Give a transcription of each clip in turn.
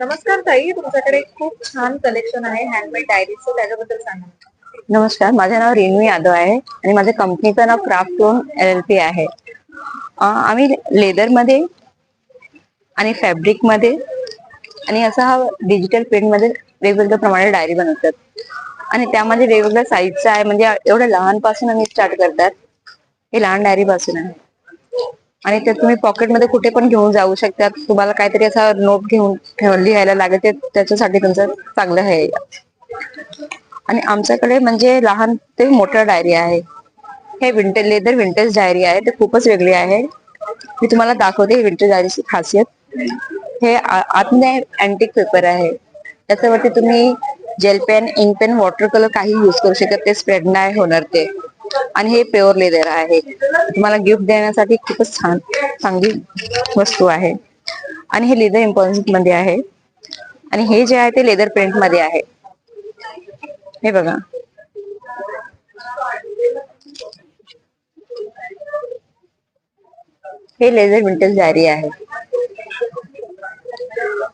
नमस्कार ताई तुमच्याकडे खूप छान कलेक्शन आहे हँडमेड डायरीचं त्याच्याबद्दल सांगा. नमस्कार माझे नाव रेणू यादव आहे आणि माझ्या कंपनीचं नाव craft loan L L P आहे. अं, आम्ही लेदरमध्ये आणि फॅब्रिकमध्ये आणि असा हा डिजिटल प्रिंटमध्ये वेगवेगळ्या प्रमाणे डायरी बनवतात. आणि त्यामध्ये वेगवेगळ्या साईजचा आहे म्हणजे एवढं लहानपासून आम्ही स्टार्ट करतात. हे लहान डायरीपासून आहे. आणि ते तुम्ही पॉकेटमध्ये कुठे पण घेऊन जाऊ शकतात. तुम्हाला काहीतरी असा नोट घेऊन लिहायला लागेल ते त्याच्यासाठी तुमचं चांगलं आहे. आणि आमच्याकडे म्हणजे लहान ते मोठं डायरी आहे. हे विंटेज लेदर विंटेज डायरी आहे ते खूपच वेगळी आहे. मी तुम्हाला दाखवते विंटेज डायरीची खासियत. हे आतमध्ये अँटिक पेपर आहे. त्याच्यावरती तुम्ही gel pen ink pen water colour काही युज करू शकत ते स्प्रेड नाही होणार ते. आणि हे प्युअर लेदर आहे. तुम्हाला गिफ्ट देण्यासाठी खूपच छान चांगली वस्तू आहे. आणि हे लेदर इम्पॉसिटमध्ये आहे. आणि हे जे आहे ते लेदर प्रिंटमध्ये आहे. हे बघा. हे लेझर विंटेज डायरी आहे.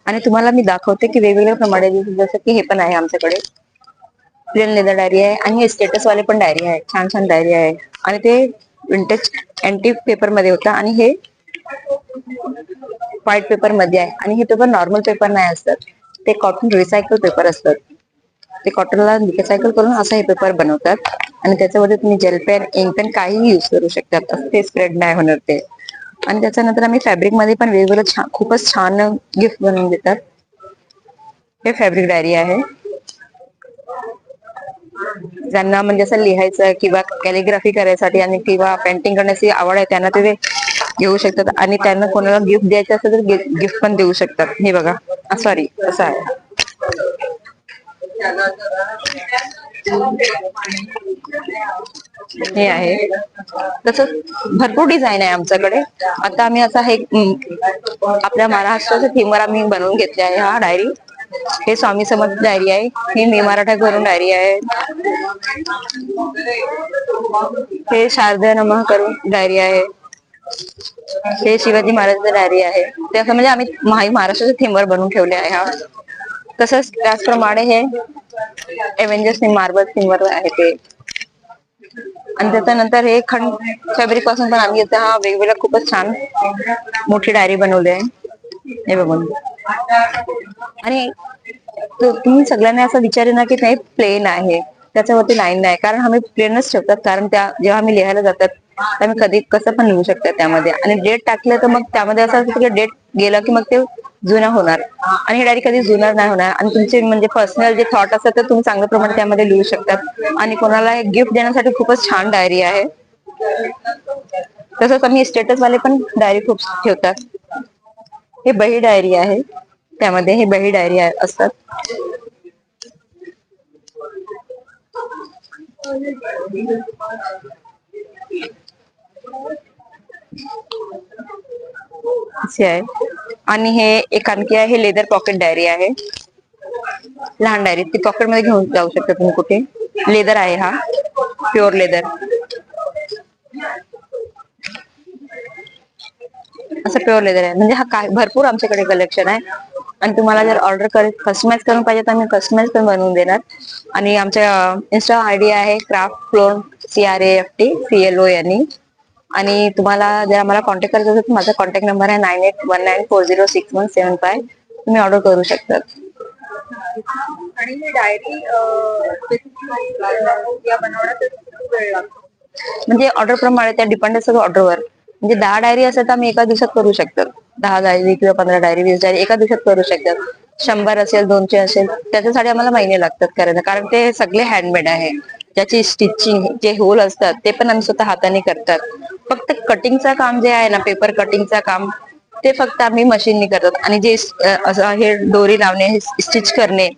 आणि तुम्हाला मी दाखवते की वेगवेगळ्या प्रमाणे जसं की हे पण आहे आमच्याकडे. प्लेन लेदर डायरी आहे आणि हे स्टेटस वाले पण डायरी आहे. छान छान डायरी आहे. आणि ते विंटेज अँटी पेपरमध्ये होता आणि हे व्हाईट पेपरमध्ये आहे. आणि हे पेपर नॉर्मल पेपर नाही असतात. ते कॉटन रिसायकल पेपर असतात. ते कॉटनला रिसायकल करून असा हे पेपर बनवतात. आणि त्याच्यामध्ये तुम्ही जेल पेन इंक पेन काहीही युज करू शकतात ते स्प्रेड नाही होणार ते. आणि त्याच्यानंतर आम्ही फॅब्रिकमध्ये पण वेगवेगळं छान खूपच छान गिफ्ट बनवून देतात. हे फॅब्रिक डायरी आहे. ज्यांना म्हणजे असं लिहायचं किंवा कॅलिग्राफी करायसाठी आणि किंवा पेंटिंग करण्याची आवड आहे त्यांना ते घेऊ शकतात. आणि त्यांना कोणाला गिफ्ट द्यायचं असेल तर गिफ्ट पण देऊ शकतात. हे बघा. सॉरी असं आहे. हे आहे. तसंच भरपूर डिझाईन आहे आमच्याकडे. आता आम्ही असा हे आपल्या महाराष्ट्राच्या थीमवर आम्ही बनवून घेतले आहे हा डायरी हे स्वामी समर्थ डायरी आहे. ही मी मराठा करून डायरी आहे. हे शारदा नमः करून डायरी आहे. हे शिवाजी महाराजांचं डायरी आहे. ते असं म्हणजे आम्ही महाराष्ट्राच्या थीमवर बनवून ठेवले आहे हा. तसंच त्याचप्रमाणे हे एव्हेंजर्स मार्बल थीमवर आहे ते. आणि त्याच्यानंतर हे खंड फॅब्रिकपासून पण आम्ही हा वेगवेगळ्या खूपच छान मोठी डायरी बनवली आहे. हे बघून. आणि तुम्ही सगळ्यांना असं विचारे ना की नाही प्लेन आहे. त्याच्यावरती लाईन नाही. कारण आम्ही प्लेनच ठेवतात. कारण त्या जेव्हा आम्ही लिहायला जातात तर आम्ही कधी कसं पण लिहू शकतात त्यामध्ये. आणि डेट टाकलं तर मग त्यामध्ये असं असतं की डेट गेलं की मग ते जुना होणार. आणि डायरी कधी जुना नाही होणार. आणि तुमचे म्हणजे पर्सनल जे थॉट असतात तर तुम्ही चांगल्या प्रमाणे त्यामध्ये लिहू शकतात. आणि कोणाला गिफ्ट देण्यासाठी खूपच छान डायरी आहे. तसंच आम्ही स्टेटस वाले पण डायरी खूप ठेवतात. हे बही डायरी आहे. त्यामध्ये हे बही डायरी असतात. आहे. आणि हे एक आणखी आहे लेदर पॉकेट डायरी आहे. लहान डायरी ती पॉकेटमध्ये घेऊन जाऊ शकता तुम्ही कुठे. लेदर आहे हा. प्युअर लेदर असं प्युअर लेदर आहे. म्हणजे हा काय भरपूर आमच्याकडे कलेक्शन आहे. आणि तुम्हाला जर ऑर्डर कर कस्टमाइज करून पाहिजे तर आम्ही कस्टमाइज पण बनवून देणार. आणि आमच्या इन्स्टा आय डी आहे craft phloem C R A F T C L O यांनी आणि तुम्हाला जर आम्हाला कॉन्टॅक्ट करायचं असेल तर माझा कॉन्टॅक्ट नंबर आहे nine eight one nine four zero six one seven five तुम्ही ऑर्डर करू शकतात आणि ही डायरी म्हणजे ऑर्डर प्रमाणे त्या डिपेंड असतं ऑर्डरवर म्हणजे दहा डायरी असेल तर आम्ही एका दिवसात करू शकतात दहा डायरी किंवा पंधरा डायरी वीस डायरी एका दिवसात करू शकतात. शंभर असेल दोनशे असेल त्याच्यासाठी आम्हाला महिने लागतात करायला. कारण ते सगळे हँडमेड आहे. ज्याची स्टिचिंग जे होल असतात ते पण आम्ही स्वतः हाताने करतात. फक्त कटिंगचं काम जे आहे ना पेपर कटिंगचं काम ते फक्त आम्ही मशीननी करतात. आणि जे असं हे दोरी लावणे हे स्टिच करणे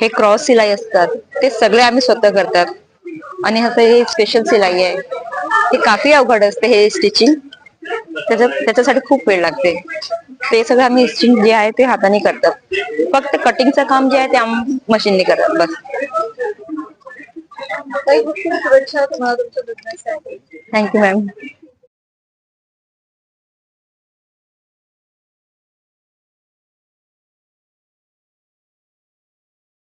हे क्रॉस सिलाई असतात ते सगळे आम्ही स्वतः करतात. आणि असं हे स्पेशल सिलाई आहे. ते काफी अवघड असते हे स्टिचिंग त्याच्या त्याच्यासाठी खूप वेळ लागते. ते सगळं आम्ही स्टिचिंग जे आहे ते हाताने करतात. फक्त कटिंगचं काम जे आहे ते आम्ही मशीनने करतात बस. Thank you ma'am